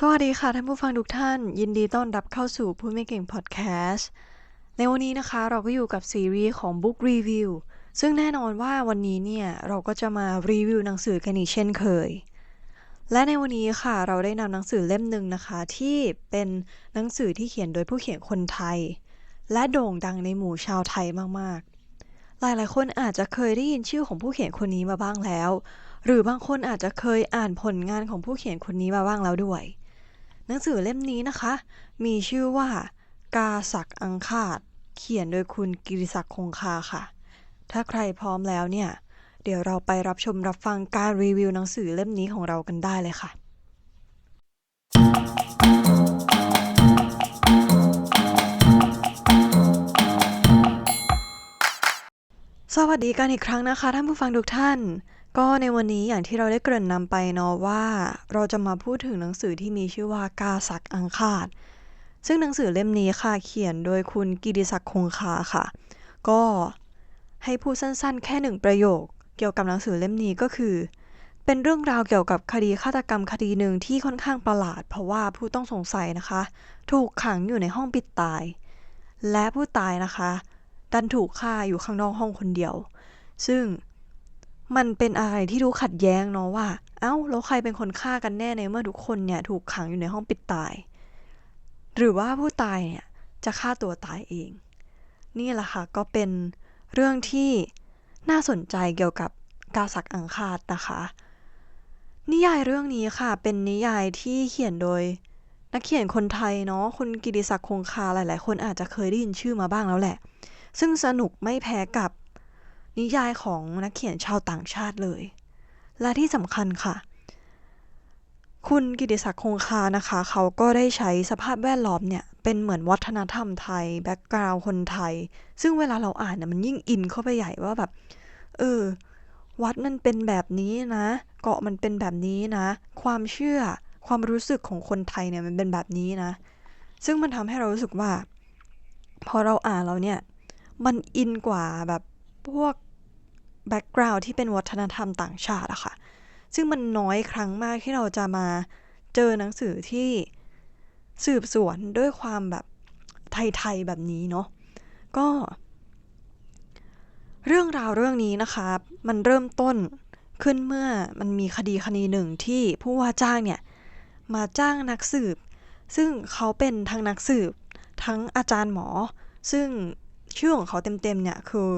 สวัสดีค่ะท่านผู้ฟังทุกท่าน ยินดีต้อนรับเข้าสู่พูดไม่เก่งพอดแคสต์ในวันนี้นะคะเราก็อยู่กับซีรีส์ของ Book Review ซึ่งแน่นอนว่าวันนี้เนี่ยเราก็จะมารีวิวหนังสือกันอีกเช่นเคย และในวันนี้ค่ะ เราได้นำหนังสือเล่มหนึ่งนะคะ ที่เป็นหนังสือที่เขียนโดยผู้เขียนคนไทย และโด่งดังในหมู่ชาวไทยมากๆ หลายๆคนอาจจะเคยได้ยินชื่อของผู้เขียนคนนี้มาบ้างแล้ว หรือบางคนอาจจะเคยอ่านผลงานของผู้เขียนคนนี้มาบ้างแล้วด้วย หนังสือเล่มนี้นะคะ มีชื่อว่า กาศักอังคาด เขียนโดยคุณกิริศักดิ์คงคาค่ะ ถ้าใครพร้อมแล้วเนี่ย เดี๋ยวเราไปรับชมรับฟังการรีวิวหนังสือเล่มนี้ของเรากันได้เลยค่ะ สวัสดีกันอีกครั้งนะคะท่านผู้ฟังทุกท่าน ก็ในวันนี้อย่างที่เราได้เกริ่นนำไปเนาะว่า เราจะมาพูดถึงหนังสือที่มีชื่อว่ากาศักอังคาด ซึ่งหนังสือเล่มนี้ค่ะเขียนโดยคุณกิติศักดิ์คงคาค่ะ ก็ให้พูดสั้นๆ แค่หนึ่งประโยค เกี่ยวกับหนังสือเล่มนี้ก็คือ เป็นเรื่องราวเกี่ยวกับคดีฆาตกรรมคดีหนึ่งที่ค่อนข้างประหลาด เพราะว่าผู้ต้องสงสัยนะคะ ถูกขังอยู่ในห้องปิดตาย และผู้ตายนะคะ ดันถูกฆ่าอยู่ข้างนอกห้องคนเดียว ซึ่งมันเป็นอะไรที่ดูขัดแย้งเนาะว่า เอ้าแล้วใครเป็นคนฆ่ากันแน่ในเมื่อทุกคนเนี่ยถูกขังอยู่ในห้องปิดตาย หรือว่าผู้ตายเนี่ยจะฆ่าตัวตายเอง นี่แหละค่ะก็เป็นเรื่องที่น่าสนใจเกี่ยวกับกาศักอังคาดนะคะ นิยายเรื่องนี้ค่ะ เป็นนิยายที่เขียนโดย นักเขียนคนไทยเนาะคุณกิติศักดิ์คงคาหลาย ๆ คนอาจจะเคยได้ยินชื่อมาบ้างแล้วแหละ ซึ่งสนุกไม่แพ้กับนิยายของนักเขียนชาวต่างชาติเลย และที่สำคัญค่ะ คุณกิติศักดิ์คงคานะคะ เขาก็ได้ใช้สภาพแวดล้อมเนี่ย เป็นเหมือนวัฒนธรรมไทย แบ็กกราวด์คนไทย ซึ่งเวลาเราอ่านเนี่ยมันยิ่งอินเข้าไปใหญ่ว่าแบบ เออ วัดมันเป็นแบบนี้นะ เกาะมันเป็นแบบนี้นะ ความเชื่อความรู้สึกของคนไทยเนี่ยมันเป็นแบบนี้นะ ซึ่งมันทำให้เรารู้สึกว่า พอเราอ่านแล้วเนี่ย มันอินกว่าแบบพวกแบ็กกราวด์ที่เป็นวัฒนธรรมต่างชาติอะค่ะ ซึ่งมันน้อยครั้งมากที่เราจะมาเจอหนังสือที่สืบสวนด้วยความแบบไทย ๆ แบบนี้เนาะ ก็ เรื่องราวเรื่องนี้นะคะ มันเริ่มต้นขึ้นเมื่อมันมีคดีคดีหนึ่งที่ผู้ว่าจ้างเนี่ย มาจ้างนักสืบ ซึ่งเขาเป็นทั้งนักสืบ ทั้งอาจารย์หมอ ซึ่ง ชื่อของเขาเต็มๆเนี่ยคือ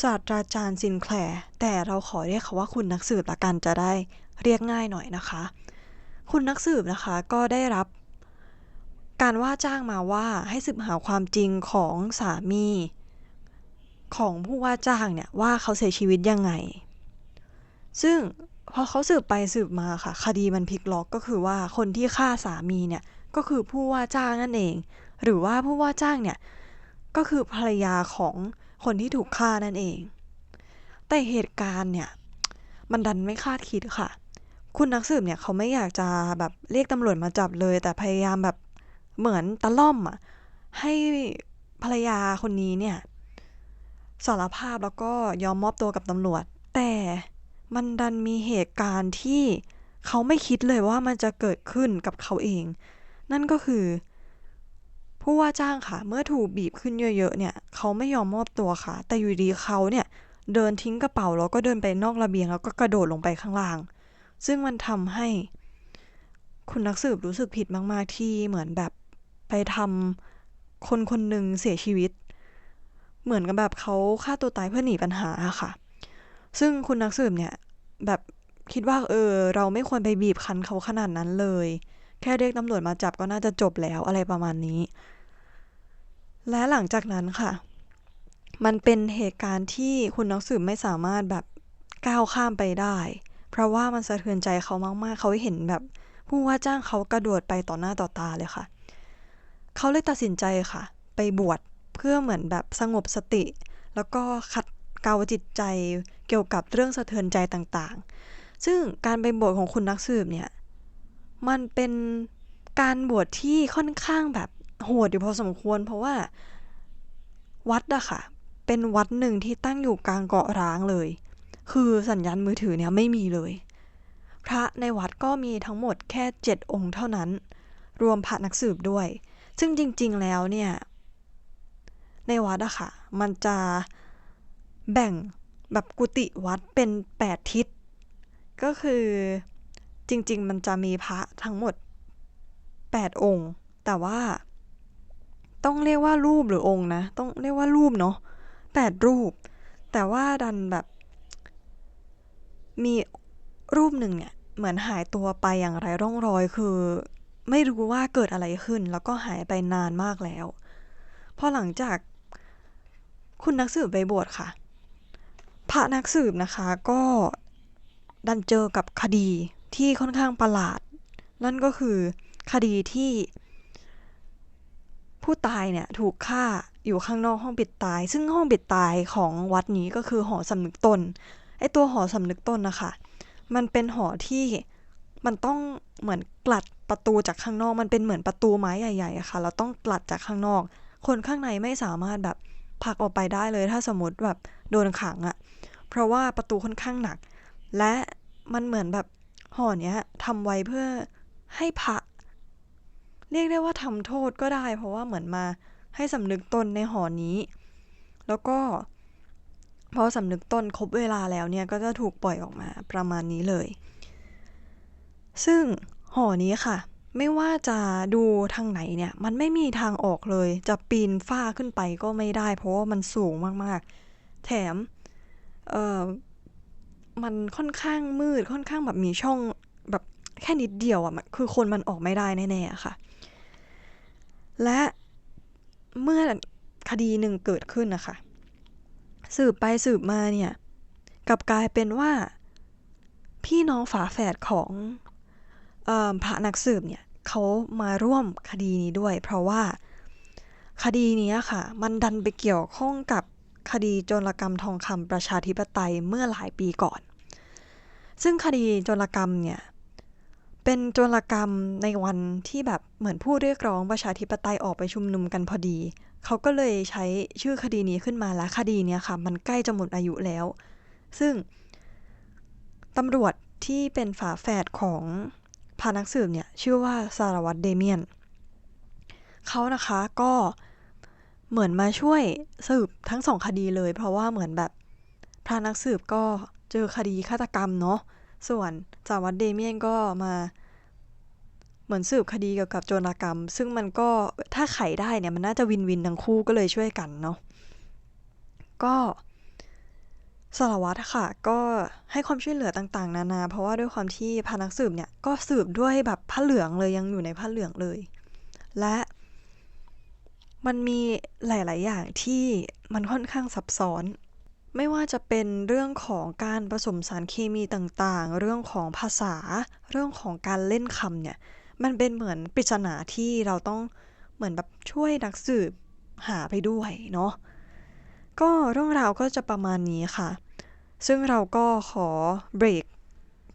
ศาสตราจารย์ซินแคลร์แต่เราขอเรียกเขาว่าคุณนักสืบละกันจะได้เรียกง่ายหน่อยนะคะ คุณนักสืบนะคะก็ได้รับ การว่าจ้างมาว่าให้สืบหาความจริงของสามี ของผู้ว่าจ้างเนี่ยว่าเขาเสียชีวิตยังไง ซึ่งพอเขาสืบไปสืบมาค่ะ คดีมันพลิกล็อกก็คือว่าคนที่ฆ่าสามีเนี่ยก็คือผู้ว่าจ้างนั่นเอง หรือว่าผู้ว่าจ้างเนี่ย ก็คือภรรยาของคนที่ถูกฆ่านั่นเอง แต่เหตุการณ์เนี่ย มันดันไม่คาดคิดค่ะ คุณนักสืบเนี่ยเขาไม่อยากจะแบบเรียกตำรวจมาจับเลย แต่พยายามแบบเหมือนตะล่อมอะให้ภรรยาคนนี้เนี่ยสารภาพแล้วก็ยอมมอบตัวกับตำรวจ แต่มันดันมีเหตุการณ์ที่เขาไม่คิดเลยว่ามันจะเกิดขึ้นกับเขาเอง นั่นก็คือ ผู้ว่าจ้างค่ะ เมื่อถูกบีบขึ้นเยอะๆเนี่ย เขาไม่ยอมมอบตัวค่ะ แต่อยู่ดีเขาเนี่ยเดินทิ้งกระเป๋าแล้วก็เดินไปนอกระเบียงแล้วก็กระโดดลงไปข้างล่าง ซึ่งมันทำให้ คุณนักสืบรู้สึกผิดมาก ๆ ที่เหมือนแบบไปทำคนคนหนึ่งเสียชีวิต เหมือนกับแบบเขาฆ่าตัวตายเพื่อหนีปัญหาอะค่ะ ซึ่งคุณนักสืบเนี่ยแบบคิดว่าเออเราไม่ควรไปบีบคั้นเขาขนาดนั้นเลย แค่เรียกตำรวจมาจับก็น่าจะจบแล้วอะไรประมาณนี้ และหลังจากนั้นค่ะ มันเป็นเหตุการณ์ที่คุณนักสืบไม่สามารถแบบก้าวข้ามไปได้ เพราะว่ามันสะเทือนใจเขามาก ๆ เขาเห็นแบบ ผู้ว่าจ้างเขากระโดดไปต่อหน้าต่อตาเลยค่ะ เขาเลยตัดสินใจค่ะ ไปบวชเพื่อเหมือนแบบสงบสติ แล้วก็ขัดเกาจิตใจเกี่ยวกับเรื่องสะเทือนใจต่างๆ ซึ่งการไปบวชของคุณนักสืบเนี่ย มันเป็นการบวชที่ค่อนข้างแบบโหดอยู่พอสมควร เพราะว่าวัดอะค่ะ เป็นวัดหนึ่งที่ตั้งอยู่กลางเกาะร้างเลย คือสัญญาณมือถือเนี่ยไม่มีเลย พระในวัดก็มีทั้งหมดแค่เจ็ดองค์เท่านั้น รวมพระนักสืบด้วย ซึ่งจริง ๆ แล้วเนี่ย ในวัดอะค่ะ มันจะแบ่งแบบกุฏิวัดเป็นแปดทิศ ก็คือ จริง ๆ มันจะมีพระทั้งหมดแปดองค์ แต่ว่า ต้องเรียกว่ารูปหรือองค์นะ ต้องเรียกว่ารูปเนาะแปดรูป แต่ว่าดันแบบ มีรูปหนึ่งเนี่ยเหมือนหายตัวไปอย่างไรร่องรอยคือ ไม่รู้ว่าเกิดอะไรขึ้น แล้วก็หายไปนานมากแล้วพอหลังจากคุณนักสืบไปบวชค่ะ พระนักสืบนะคะก็ดันเจอกับคดี ที่ค่อนข้างประหลาด นั่นก็คือคดีที่ผู้ตายเนี่ยถูกฆ่าอยู่ข้างนอกห้องปิดตาย ซึ่งห้องปิดตายของวัดนี้ก็คือหอสำนึกตนไอตัวหอสำนึกตนนะคะมันเป็นหอที่มันต้องเหมือนกลัดประตูจากข้างนอก มันเป็นเหมือนประตูไม้ใหญ่ๆอะค่ะ เราต้องกลัดจากข้างนอก คนข้างในไม่สามารถแบบผลักออกไปได้เลย ถ้าสมมติแบบโดนขังอะเพราะว่าประตูค่อนข้างหนัก และมันเหมือนแบบ ห่อเนี้ยทำไว้เพื่อให้พระเรียกได้ว่าทำโทษก็ได้ เพราะว่าเหมือนมาให้สำนึกตนในห่อนี้ แล้วก็พอสำนึกตนครบเวลาแล้วเนี่ยก็จะถูกปล่อยออกมาประมาณนี้เลย ซึ่งห่อนี้ค่ะ ไม่ว่าจะดูทางไหนเนี่ย มันไม่มีทางออกเลย จะปีนฝ้าขึ้นไปก็ไม่ได้ เพราะว่ามันสูงมากๆ แถมเออ มันค่อนข้างมืดค่อนข้างแบบมีช่องแบบแค่นิดเดียวอะ่ะคือคนมันออกไม่ได้แน่ๆค่ะ และเมื่อคดีหนึ่งเกิดขึ้นนะคะ สืบไปสืบมาเนี่ยกลับกลายเป็นว่า พี่น้องฝาแฝดของออพระนักสืบเนี่ยเขามาร่วมคดีนี้ด้วย เพราะว่าคดีนี้ค่ะ มันดันไปเกี่ยวข้องกับคดีโจรกรรมทองคำประชาธิปไตยเมื่อหลายปีก่อน ซึ่งคดีโจรกรรมเนี่ย เป็นโจรกรรมในวันที่แบบเหมือนผู้เรียกร้องประชาธิปไตยออกไปชุมนุมกันพอดี เขาก็เลยใช้ชื่อคดีนี้ขึ้นมาและคดีเนี้ค่ะ มันใกล้จะหมดอายุแล้ว ซึ่งตำรวจที่เป็นฝาแฝดของพานักสืบเนี่ย ชื่อว่าสารวัตรเดเมียน เขานะคะก็เหมือนมาช่วยสืบทั้งสองคดีเลย เพราะว่าเหมือนแบบพระนักสืบก็ เจอคดีฆาตกรรมเนาะส่วนสาวัตเดเมียนก็มาเหมือนสืบคดีเกี่ยวกับโจรกรรม ซึ่งมันก็ถ้าไขได้เนี่ยมันน่าจะวินวินทั้งคู่ก็เลยช่วยกันเนาะก็สารวัตรค่ะ ก็ให้ความช่วยเหลือต่างๆ นานา เพราะว่าด้วยความที่พานักสืบเนี่ยก็สืบด้วยแบบผ้าเหลืองเลยยังอยู่ในผ้าเหลืองเลย และมันมีหลาย ๆ อย่างที่มันค่อนข้างซับซ้อน ไม่ว่าจะเป็นเรื่องของการผสมสารเคมีต่างๆ เรื่องของภาษา เรื่องของการเล่นคำเนี่ย มันเป็นเหมือนปริศนาที่เราต้องเหมือนแบบช่วยนักสืบหาไปด้วยเนาะ ก็เรื่องราวก็จะประมาณนี้ค่ะ ซึ่งเราก็ขอเบรก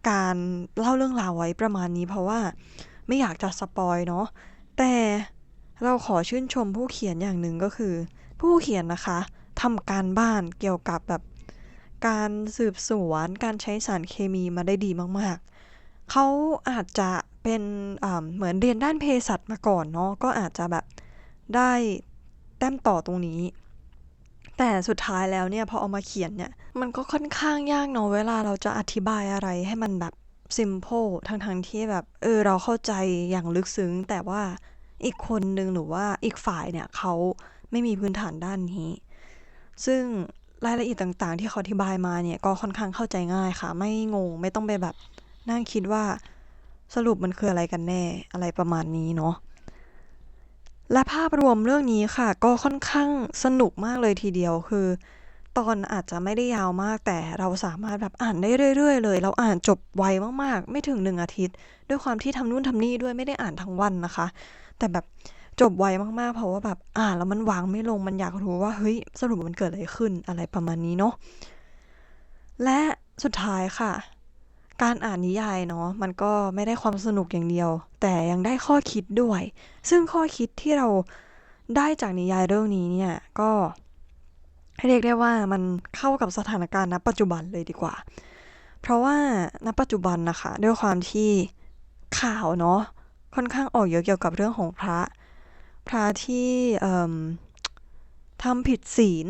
การเล่าเรื่องราวไว้ประมาณนี้เพราะว่าไม่อยากจะสปอยเนาะ แต่เราขอชื่นชมผู้เขียนอย่างหนึ่งก็คือ ผู้เขียนนะคะ ทำการบ้านเกี่ยวกับแบบการสืบสวนการใช้สารเคมีมาได้ดีมากๆ เขาอาจจะเป็นเหมือนเรียนด้านเภสัชมาก่อนเนาะก็อาจจะแบบได้แต้มต่อตรงนี้ แต่สุดท้ายแล้วเนี่ยพอเอามาเขียนเนี่ย มันก็ค่อนข้างยากเนาะเวลาเราจะอธิบายอะไรให้มันแบบซิมโพทั้งทั้งที่แบบเออเราเข้าใจอย่างลึกซึ้ง แต่ว่าอีกคนนึงหรือว่าอีกฝ่ายเนี่ยเขาไม่มีพื้นฐานด้านนี้ ซึ่งรายละเอียดต่างๆ ที่เขาอธิบายมาเนี่ยก็ค่อนข้างเข้าใจง่ายค่ะ ไม่งงไม่ต้องไปแบบนั่งคิดว่าสรุปมันคืออะไรกันแน่อะไรประมาณนี้เนาะและภาพรวมเรื่องนี้ค่ะ ก็ค่อนข้างสนุกมากเลยทีเดียวคือ ตอนอาจจะไม่ได้ยาวมากแต่เราสามารถแบบอ่านได้เรื่อย ๆ เลย เราอ่านจบไวมากๆ ไม่ถึงหนึ่งอาทิตย์ ด้วยความที่ทำนู่นทำนี่ด้วยไม่ได้อ่านทั้งวันนะคะ แต่แบบ จบไวมากๆ เพราะว่าแบบอ่านแล้วมันวางไม่ลงมันอยากรู้ว่าเฮ้ยสรุปมันเกิดอะไรขึ้นอะไรประมาณนี้เนาะและสุดท้ายค่ะ การอ่านนิยายเนาะมันก็ไม่ได้ความสนุกอย่างเดียว แต่ยังได้ข้อคิดด้วย ซึ่งข้อคิดที่เราได้จากนิยายเรื่องนี้เนี่ยก็เรียกได้ว่ามันเข้ากับสถานการณ์ณปัจจุบันเลยดีกว่า เพเพราะว่าณปัจจุบันนะคะ ด้วยความที่ข่าวเนาะค่อนข้างออกเยอะเกี่ยวกับเรื่องของพระ พระที่ทำผิดศีล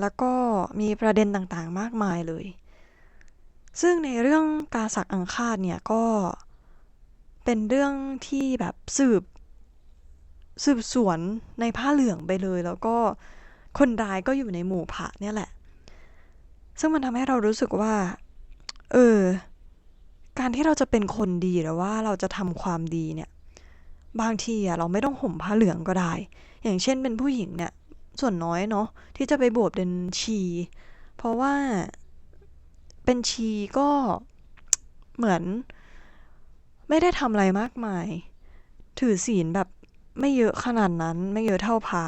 แล้วก็มีประเด็นต่างๆ มากมายเลย ซึ่งในเรื่องกาสักอังคาดเนี่ยก็เป็นเรื่องที่แบบสืบสืบสวนในผ้าเหลืองไปเลย แล้วก็คนร้ายก็อยู่ในหมู่พระเนี่ยแหละ ซึ่งมันทำให้เรารู้สึกว่า เออ การที่เราจะเป็นคนดีหรือว่าเราจะทำความดีเนี่ย บางทีอะเราไม่ต้องห่มผ้าเหลืองก็ได้ อย่างเช่นเป็นผู้หญิงเนี่ย ส่วนน้อยเนาะที่จะไปบวชเป็นชี เพราะว่าเป็นชีก็เหมือนไม่ได้ทำอะไรมากมาย ถือศีลแบบไม่เยอะขนาดนั้นไม่เยอะเท่าพระ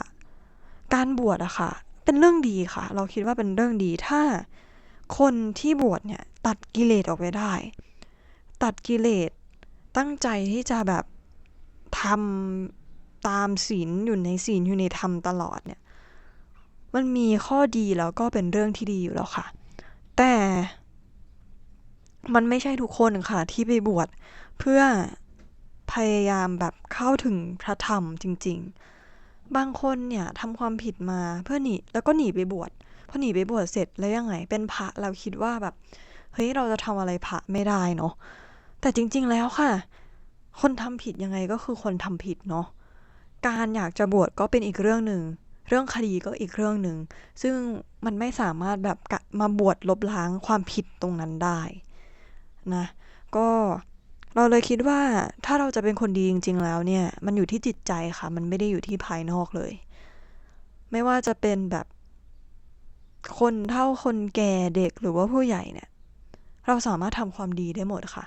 การบวชอะค่ะ เป็นเรื่องดีค่ะ เราคิดว่าเป็นเรื่องดีถ้าคนที่บวชเนี่ย ตัดกิเลสออกไปได้ ตัดกิเลสตั้งใจที่จะแบบ ทำตามศีลอยู่ในศีลอยู่ในธรรมตลอดเนี่ย มันมีข้อดีแล้วก็เป็นเรื่องที่ดีอยู่แล้วค่ะ แต่มันไม่ใช่ทุกคนค่ะที่ไปบวชเพื่อพยายามแบบเข้าถึงพระธรรมจริง ๆ บางคนเนี่ยทำความผิดมาเพื่อหนีแล้วก็หนีไปบวชพอหนีไปบวชเสร็จแล้วยังไง เป็นพระเราคิดว่าแบบเฮ้ยเราจะทำอะไรพระไม่ได้เนาะแต่จริง ๆ แล้วค่ะ คนทำผิดยังไงก็คือคนทำผิดเนาะการอยากจะบวชก็เป็นอีกเรื่องหนึ่งเรื่องคดีก็อีกเรื่องหนึ่ง ซึ่งมันไม่สามารถแบบมาบวชลบล้างความผิดตรงนั้นได้นะก็เราเลยคิดว่าถ้าเราจะเป็นคนดีจริง ๆ แล้วเนี่ย มันอยู่ที่จิตใจค่ะ มันไม่ได้อยู่ที่ภายนอกเลย ไม่ว่าจะเป็นแบบคนเท่าคนแก่เด็กหรือว่าผู้ใหญ่เนี่ย เราสามารถทำความดีได้หมดค่ะ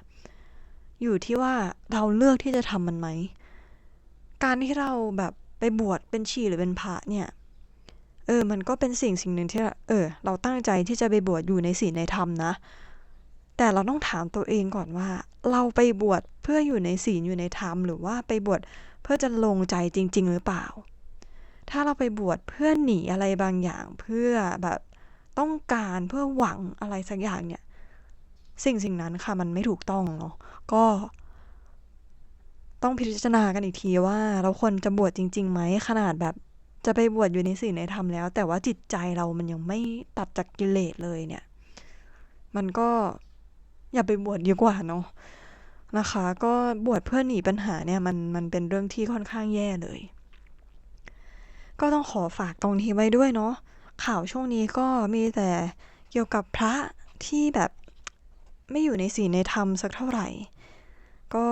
อยู่ที่ว่าเราเลือกที่จะทำมันไหม การที่เราแบบไปบวชเป็นชีหรือเป็นพระเนี่ย เออ มันก็เป็นสิ่งสิ่งหนึ่งที่ เออ เราตั้งใจที่จะไปบวชอยู่ในศีลในธรรมนะ แต่เราต้องถามตัวเองก่อนว่า เราไปบวชเพื่ออยู่ในศีลอยู่ในธรรม หรือว่าไปบวชเพื่อจะลงใจจริง ๆ หรือเปล่า ถ้าเราไปบวชเพื่อหนีอะไรบางอย่างเพื่อแบบต้องการเพื่อหวังอะไรสักอย่างเนี่ย สิ่งสิ่งนั้นค่ะมันไม่ถูกต้องเนาะก็ ต้องพิจารณากันอีกทีว่า เราควรจะบวชจริงๆไหมขนาดแบบจะไปบวชอยู่ในศีลในธรรมแล้ว แต่ว่าจิตใจเรามันยังไม่ตัดจากกิเลสเลยเนี่ย มันก็อย่าไปบวชดีกว่าเนาะนะคะ ก็บวชเพื่อหนีปัญหาเนี่ยมันมันเป็นเรื่องที่ค่อนข้างแย่เลย ก็ต้องขอฝากตรงนี้ไว้ด้วยเนาะข่าวช่วงนี้ก็มีแต่เกี่ยวกับพระที่แบบ ไม่อยู่ในศีลในธรรมสักเท่าไหร่ ก็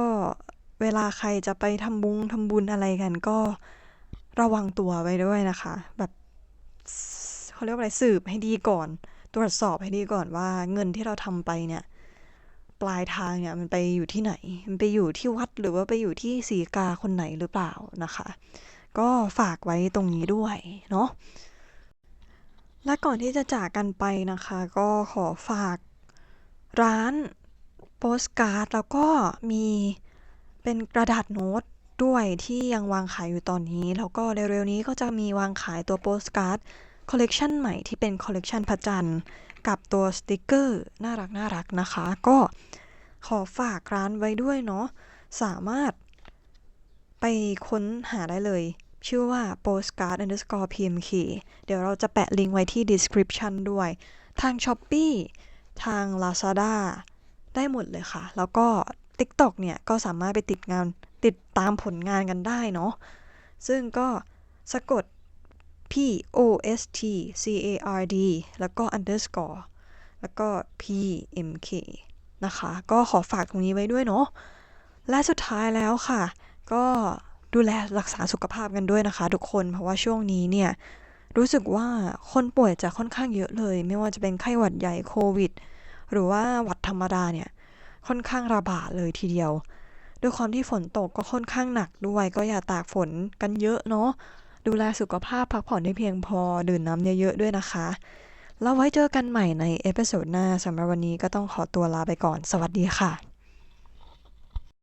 เวลาใครจะไปทำบุญทำบุญอะไรกัน ก็ระวังตัวไว้ด้วยนะคะ แบบเขาเรียกว่าอะไรสืบให้ดีก่อน ตรวจสอบให้ดีก่อนว่าเงินที่เราทำไปเนี่ย ปลายทางเนี่ยมันไปอยู่ที่ไหน มันไปอยู่ที่วัดหรือว่าไปอยู่ที่สีกาคนไหนหรือเปล่านะคะ ก็ฝากไว้ตรงนี้ด้วยเนาะและก่อนที่จะจากกันไปนะคะ ก็ขอฝาก ร้านโปสการ์ด แล้วก็มีเป็นกระดาษโน้ตด้วยที่ยังวางขายอยู่ตอนนี้ แล้วก็เร็วๆนี้ก็จะมีวางขายตัวโปสการ์ดคอลเลกชันใหม่ที่เป็นคอลเลกชันพระจันทร์กับตัวสติกเกอร์น่ารักน่ารักนะคะ ก็ขอฝากร้านไว้ด้วยเนาะสามารถไปค้นหาได้เลย ชื่อว่า postcard underscore pmk เดี๋ยวเราจะแปะลิงก์ไว้ที่ description ด้วย ทาง Shopee ทาง Lazada ได้หมดเลยค่ะ แล้วก็ TikTok เนี่ย ก็สามารถไปติดงานติดตามผลงานกันได้เนาะซึ่งก็สะกด P O S T C A R D แล้วก็ underscore แล้วก็ P M K นะคะ ก็ขอฝากตรงนี้ไว้ด้วยเนาะและสุดท้ายแล้วค่ะ ก็ดูแลรักษาสุขภาพกันด้วยนะคะ ทุกคนเพราะว่าช่วงนี้เนี่ย รู้สึกว่าคนป่วยจะค่อนข้างเยอะเลย ไม่ว่าจะเป็นไข้หวัดใหญ่โควิด หรือว่าหวัดธรรมดาเนี่ย ค่อนข้างระบาดเลยทีเดียว ด้วยความที่ฝนตกก็ค่อนข้างหนักด้วย ก็อย่าตากฝนกันเยอะเนาะ ดูแลสุขภาพพักผ่อนให้เพียงพอ ดื่มน้ำเยอะๆด้วยนะคะ แล้วไว้เจอกันใหม่ในเอพิโซดหน้าสำหรับวันนี้ก็ต้องขอตัวลาไปก่อน สวัสดีค่ะ